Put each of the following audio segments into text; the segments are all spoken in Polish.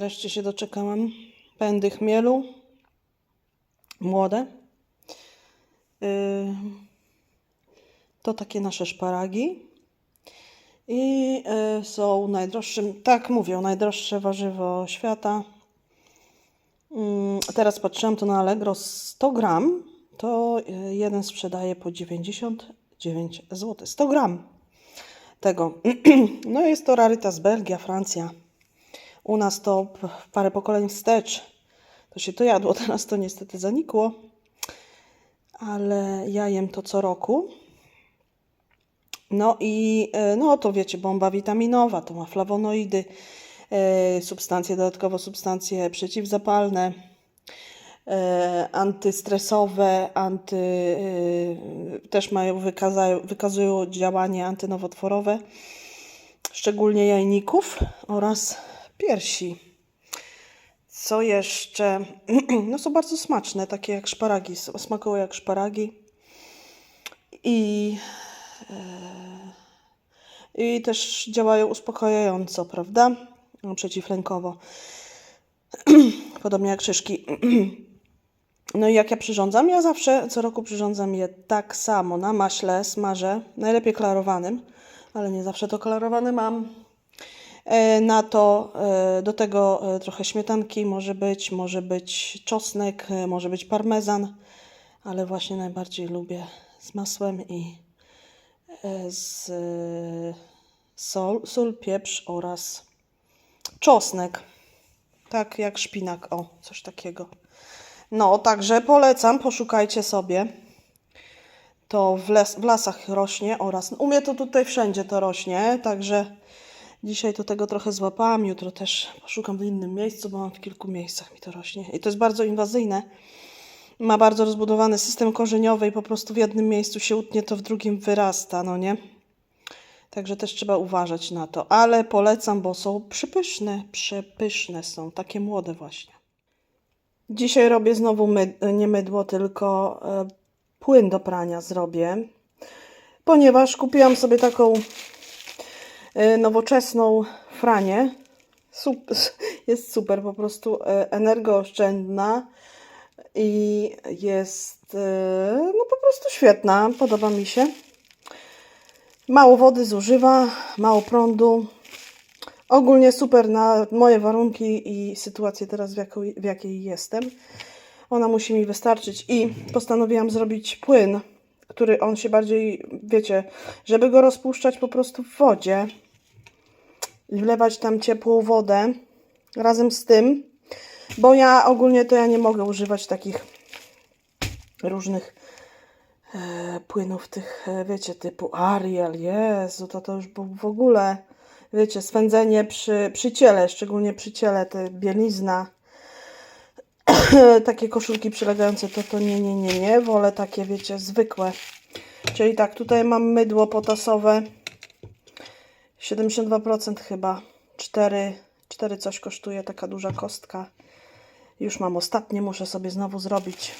Wreszcie się doczekałam. Pędy chmielu. Młode. Yy, To takie nasze szparagi. I yy, są najdroższym, tak mówią, najdroższe warzywo świata. Mm, Teraz patrzyłam to na Allegro 100 gram. To yy, jeden sprzedaje po 99 zł. 100 gram tego. No jest to rarytas Belgia, Francja. U nas to parę pokoleń wstecz. To się to jadło, teraz to niestety zanikło. Ale ja jem to co roku. No i e, no to wiecie, bomba witaminowa, to ma flawonoidy, e, substancje, dodatkowo substancje przeciwzapalne, e, antystresowe, anty, też mają, wykazają, wykazują działanie antynowotworowe, szczególnie jajników oraz piersi. Co jeszcze? No są bardzo smaczne, takie jak szparagi, smakują jak szparagi. I, e, I też działają uspokajająco, prawda? No, Przeciwlękowo. Podobnie jak szyszki. No i jak ja przyrządzam? Ja zawsze co roku przyrządzam je tak samo na maśle, smażę, najlepiej klarowanym, ale nie zawsze to klarowane mam. E, Na to e, do tego e, trochę śmietanki może być, może być czosnek, może być parmezan, ale właśnie najbardziej lubię z masłem i z sol, sól, pieprz oraz czosnek. Tak jak szpinak, o, coś takiego. No, także polecam, poszukajcie sobie. To w, les, w lasach rośnie oraz u mnie to tutaj wszędzie to rośnie, także dzisiaj to tego trochę złapałam, jutro też poszukam w innym miejscu, bo mam w kilku miejscach mi to rośnie. I to jest bardzo inwazyjne. Ma bardzo rozbudowany system korzeniowy i po prostu w jednym miejscu się utnie, to w drugim wyrasta, no nie? Także też trzeba uważać na to, ale polecam, bo są przepyszne, przepyszne są, takie młode właśnie. Dzisiaj robię znowu nie mydło, tylko e, płyn do prania zrobię, ponieważ kupiłam sobie taką nowoczesną franię. Jest super, po prostu e, energooszczędna i jest e, no po prostu świetna, podoba mi się. Mało wody zużywa, mało prądu. Ogólnie super na moje warunki i sytuację teraz, w, jaką, w jakiej jestem. Ona musi mi wystarczyć i postanowiłam zrobić płyn, który on się bardziej, wiecie, żeby go rozpuszczać po prostu w wodzie i wlewać tam ciepłą wodę razem z tym, bo ja ogólnie to ja nie mogę używać takich różnych e, płynów tych, e, wiecie, typu Ariel, Jezu, to to już w ogóle, wiecie, swędzenie przy, przy ciele, szczególnie przy ciele, te bielizna, takie koszulki przylegające, to to nie, nie, nie, nie, wolę takie, wiecie, zwykłe. Czyli tak, tutaj mam mydło potasowe, 72% chyba, 4, 4 coś kosztuje taka duża kostka. Już mam ostatnie, muszę sobie znowu zrobić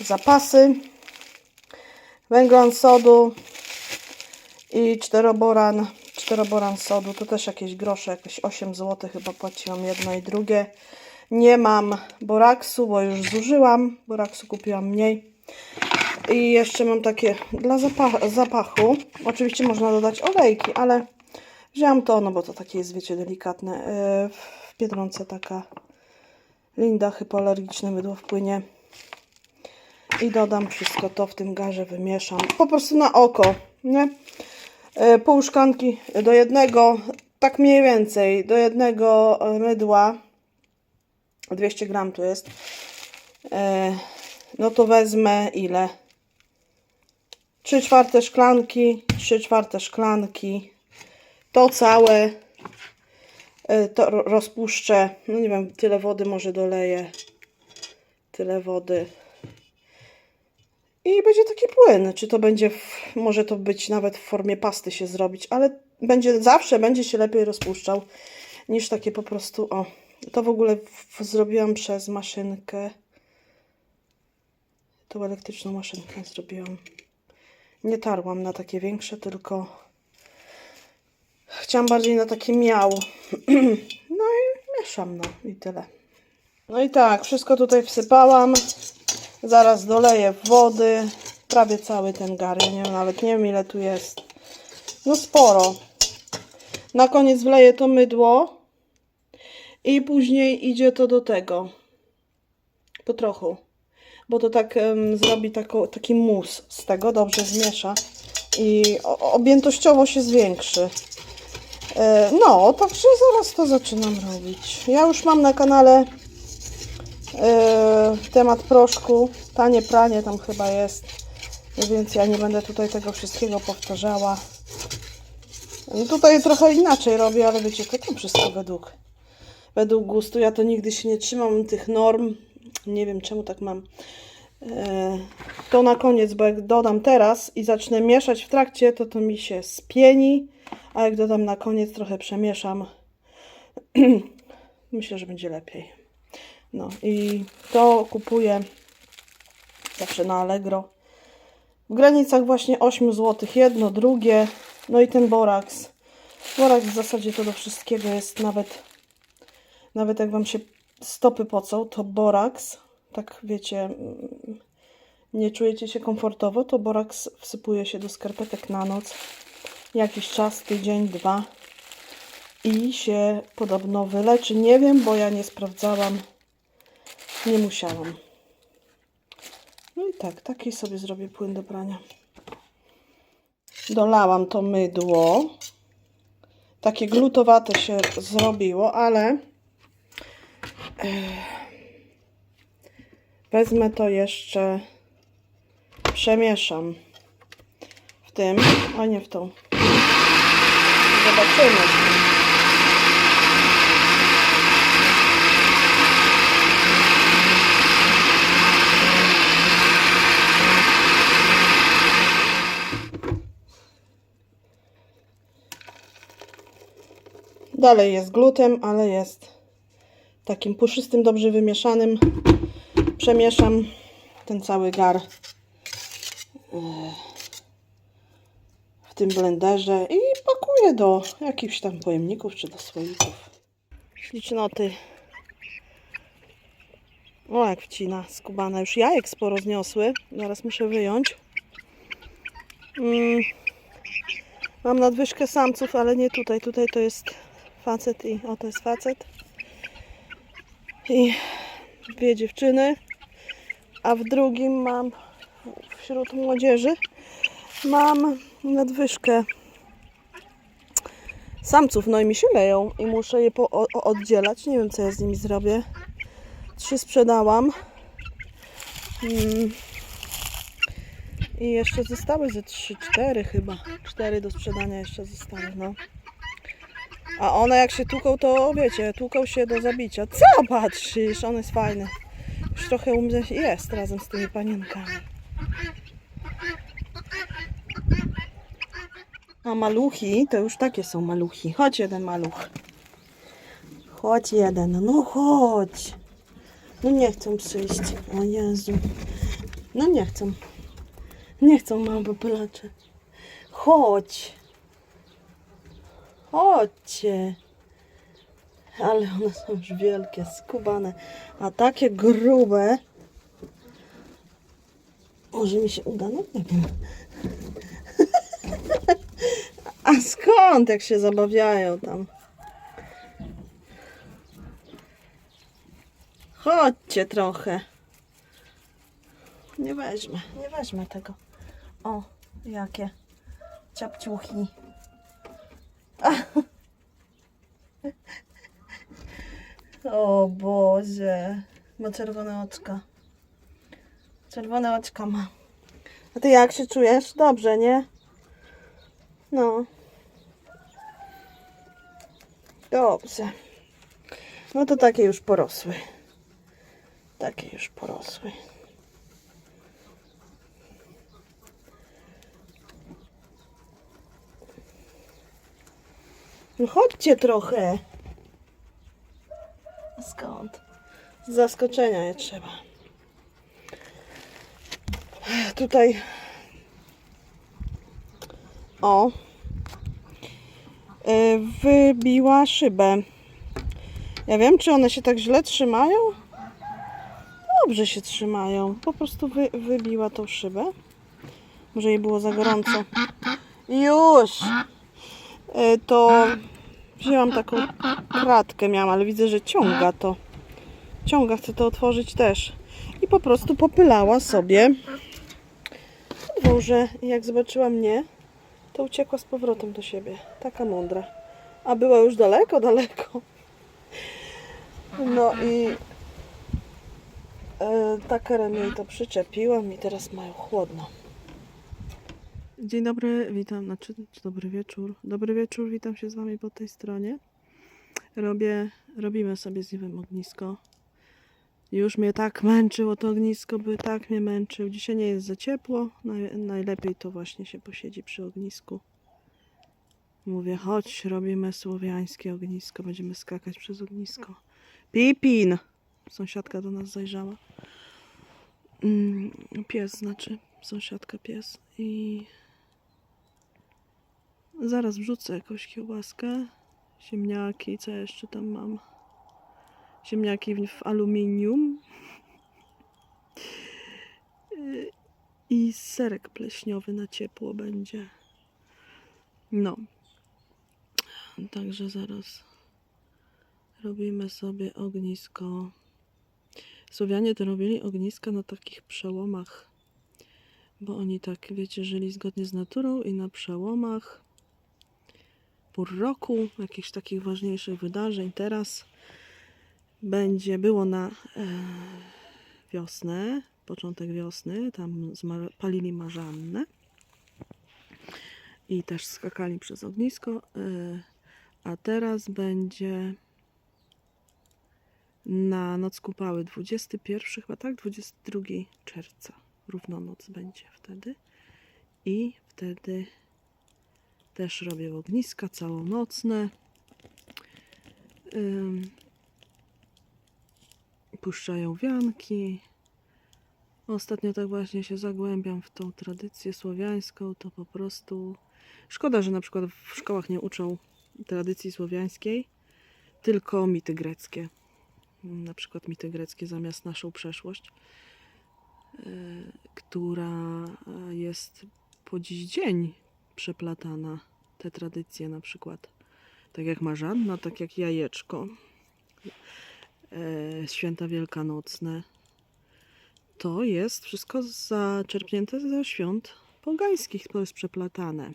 zapasy węglan sodu i czteroboran, czteroboran sodu. To też jakieś grosze, jakieś 8 zł chyba płaciłam jedno i drugie. Nie mam boraksu, bo już zużyłam. Boraksu kupiłam mniej. I jeszcze mam takie dla zapachu, zapachu. Oczywiście można dodać olejki, ale wzięłam to, no bo to takie jest, wiecie, delikatne. Yy, W Biedronce taka Linda hypoalergiczne mydło w płynie i dodam wszystko to w tym garze, wymieszam. Po prostu na oko, nie? E, Pół szklanki do jednego, tak mniej więcej, do jednego e, mydła, 200 gram tu jest, E, no to wezmę ile? 3 czwarte szklanki, 3 czwarte szklanki, to całe, e, to ro- rozpuszczę, no nie wiem, tyle wody może doleję, tyle wody. I będzie taki płyn. Czy to będzie, w, może to być nawet w formie pasty się zrobić, ale będzie zawsze będzie się lepiej rozpuszczał niż takie po prostu. O, to w ogóle w, zrobiłam przez maszynkę. Tą elektryczną maszynkę zrobiłam. Nie tarłam na takie większe, tylko chciałam bardziej na takie miał. No i mieszam, no i tyle. No i tak, wszystko tutaj wsypałam. Zaraz doleję wody. Prawie cały ten gar. Ja nie nawet nie wiem ile tu jest. No sporo. Na koniec wleję to mydło. I później idzie to do tego. Po trochu. Bo to tak em, zrobi tako, taki mus z tego. Dobrze zmiesza. I objętościowo się zwiększy. E, No, także zaraz to zaczynam robić. Ja już mam na kanale e, temat proszku. Tanie pranie tam chyba jest. Więc ja nie będę tutaj tego wszystkiego powtarzała. No Tutaj trochę inaczej robię, ale wiecie, to tam wszystko według, według gustu. Ja to nigdy się nie trzymam tych norm. Nie wiem czemu tak mam. E, To na koniec, bo jak dodam teraz i zacznę mieszać w trakcie, to to mi się spieni. A jak dodam na koniec, trochę przemieszam. Myślę, że będzie lepiej. No i to kupuję zawsze na Allegro. W granicach właśnie 8 zł. Jedno, drugie. No i ten boraks. Boraks w zasadzie to do wszystkiego jest nawet nawet jak wam się stopy pocą, to boraks, tak wiecie, mm, nie czujecie się komfortowo, to boraks wsypuje się do skarpetek na noc. Jakiś czas, tydzień, dwa. I się podobno wyleczy. Nie wiem, bo ja nie sprawdzałam. Nie musiałam. No i tak, taki sobie zrobię płyn do prania. Dolałam to mydło. Takie glutowate się zrobiło, ale wezmę to jeszcze, przemieszam w tym, a nie w tą. Zobaczymy. Dalej jest glutem, ale jest takim puszystym, dobrze wymieszanym. Przemieszam ten cały gar e, w tym blenderze i pakuję do jakichś tam pojemników czy do słoików. Ślicznoty. O, jak wcina skubana. Już jajek sporo zniosły. Zaraz muszę wyjąć. Mm. Mam nadwyżkę samców, ale nie tutaj. Tutaj to jest facet i o, to jest facet. I dwie dziewczyny. A w drugim mam wśród młodzieży mam nadwyżkę samców, no i mi się leją i muszę je oddzielać. Nie wiem, co ja z nimi zrobię. Trzy sprzedałam. Mm. I jeszcze zostały ze trzy, cztery chyba. Cztery do sprzedania jeszcze zostały, no. A one jak się tłuką, to wiecie, tłuką się do zabicia. Co patrzysz? On jest fajny. Już trochę u mnie jest razem z tymi panienkami. A maluchi, to już takie są maluchi. Chodź jeden maluch. Chodź jeden, no chodź. No nie chcą przyjść. O Jezu. No nie chcą. Nie chcą małe pylacze. Chodź. Chodźcie. Ale one są już wielkie, skubane. A takie grube. Może mi się uda? No nie wiem. A skąd, jak się zabawiają tam? Chodźcie trochę. Nie weźmę, nie weźmę tego. O, jakie ciapciuchi. O Boże. Ma czerwone oczka. Czerwone oczka ma. A ty jak się czujesz? Dobrze, nie? No. Dobrze. No to takie już porosły. Takie już porosły. No chodźcie trochę. Skąd? Z zaskoczenia je trzeba. Tutaj. O. Y, Wybiła szybę. Ja wiem, czy one się tak źle trzymają? Dobrze się trzymają. Po prostu wy, wybiła tą szybę. Może jej było za gorąco. Już! E, To wzięłam taką kratkę miałam, ale widzę, że ciąga to. Ciąga, chcę to otworzyć też. I po prostu popylała sobie podwórze. Jak zobaczyła mnie, to uciekła z powrotem do siebie. Taka mądra. A była już daleko, daleko. No i e, takerem jej to przyczepiłam i teraz mają chłodno. Dzień dobry, witam, znaczy dobry wieczór. Dobry wieczór, witam się z Wami po tej stronie. Robię, robimy sobie z Iwem ognisko. Już mnie tak męczyło to ognisko, by tak mnie męczył. Dzisiaj nie jest za ciepło, naj, najlepiej to właśnie się posiedzi przy ognisku. Mówię, chodź, robimy słowiańskie ognisko, będziemy skakać przez ognisko. Pipin! Sąsiadka do nas zajrzała. Mm, pies znaczy, sąsiadka pies. I zaraz wrzucę jakąś kiełbaskę, ziemniaki, co jeszcze tam mam? Ziemniaki w, aluminium. I serek pleśniowy na ciepło będzie. No. Także zaraz robimy sobie ognisko. Słowianie to robili ogniska na takich przełomach, bo oni tak, wiecie, żyli zgodnie z naturą i na przełomach pór roku, jakichś takich ważniejszych wydarzeń. Teraz będzie, było na e, wiosnę, początek wiosny, tam palili marzannę i też skakali przez ognisko, e, a teraz będzie na noc kupały 21 chyba tak, 22 czerwca. Równonoc będzie wtedy. I wtedy też robię ogniska całonocne. Puszczają wianki. Ostatnio tak właśnie się zagłębiam w tą tradycję słowiańską, to po prostu szkoda, że na przykład w szkołach nie uczą tradycji słowiańskiej, tylko mity greckie na przykład mity greckie zamiast naszą przeszłość, e, która jest po dziś dzień przeplatana. Te tradycje na przykład, tak jak marzanna, tak jak jajeczko, e, święta wielkanocne. To jest wszystko zaczerpnięte ze świąt pogańskich, to jest przeplatane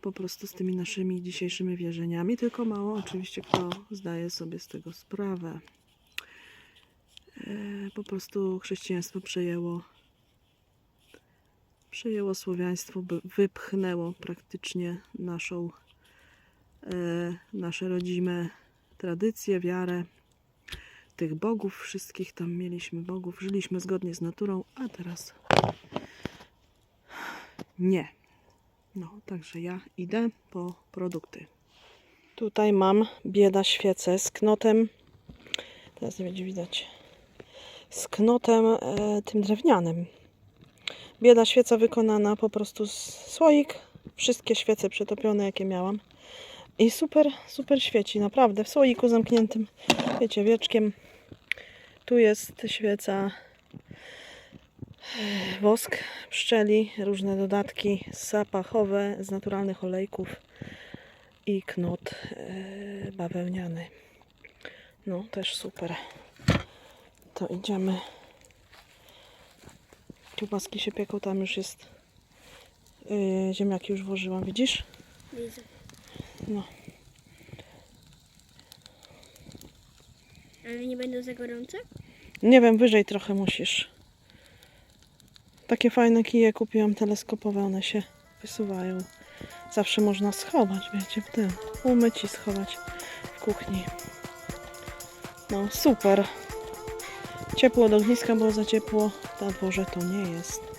po prostu z tymi naszymi dzisiejszymi wierzeniami, tylko mało oczywiście kto zdaje sobie z tego sprawę. E, Po prostu chrześcijaństwo przejęło przejęło słowiaństwo, wypchnęło praktycznie naszą e, nasze rodzime tradycje, wiarę tych bogów, wszystkich tam mieliśmy bogów, żyliśmy zgodnie z naturą, a teraz nie. No, także ja idę po produkty. Tutaj mam bieda świecę z knotem. Teraz nie będzie widać. Z knotem e, tym drewnianym. Bieda świeca wykonana po prostu z słoik. Wszystkie świece przetopione, jakie miałam. I super, super świeci, naprawdę. W słoiku zamkniętym, wiecie, wieczkiem. Tu jest świeca wosk pszczeli, różne dodatki zapachowe z naturalnych olejków i knot e, bawełniany. No, też super. To idziemy. Kiełbaski się pieką, tam już jest yy, ziemniaki już włożyłam, widzisz? Widzę. No. Ale nie będą za gorące? Nie wiem, wyżej trochę musisz. Takie fajne kije kupiłam teleskopowe, one się wysuwają. Zawsze można schować, wiecie, w tym. Umyć i schować w kuchni. No, super. Ciepło do ogniska było za ciepło. Na dworze to nie jest.